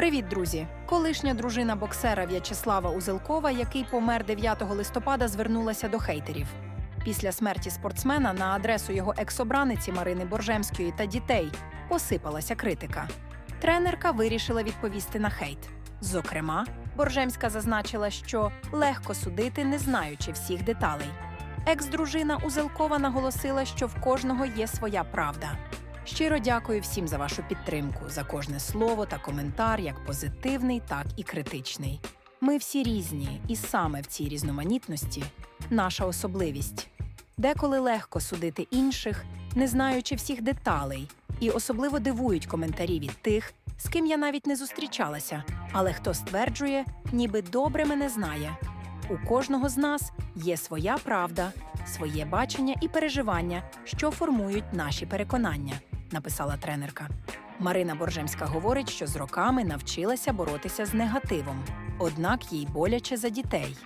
Привіт, друзі! Колишня дружина боксера В'ячеслава Узелкова, який помер 9 листопада, звернулася до хейтерів. Після смерті спортсмена на адресу його екс-обраниці Марини Боржемської та дітей посипалася критика. Тренерка вирішила відповісти на хейт. Зокрема, Боржемська зазначила, що легко судити, не знаючи всіх деталей. Екс-дружина Узелкова наголосила, що в кожного є своя правда. Щиро дякую всім за вашу підтримку, за кожне слово та коментар, як позитивний, так і критичний. Ми всі різні, і саме в цій різноманітності наша особливість. Деколи легко судити інших, не знаючи всіх деталей, і особливо дивують коментарі від тих, з ким я навіть не зустрічалася, але хто стверджує, ніби добре мене знає. У кожного з нас є своя правда, своє бачення і переживання, що формують наші переконання, написала тренерка. Марина Боржемська говорить, що з роками навчилася боротися з негативом, однак їй боляче за дітей.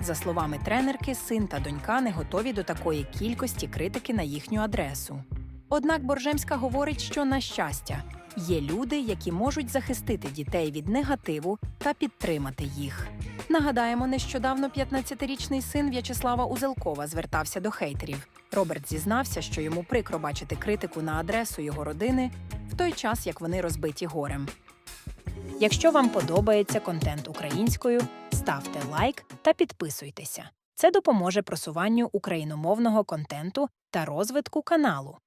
За словами тренерки, син та донька не готові до такої кількості критики на їхню адресу. Однак Боржемська говорить, що на щастя є люди, які можуть захистити дітей від негативу та підтримати їх. Нагадаємо, нещодавно 15-річний син В'ячеслава Узелкова звертався до хейтерів. Роберт зізнався, що йому прикро бачити критику на адресу його родини в той час, як вони розбиті горем. Якщо вам подобається контент українською, ставте лайк та підписуйтеся. Це допоможе просуванню україномовного контенту та розвитку каналу.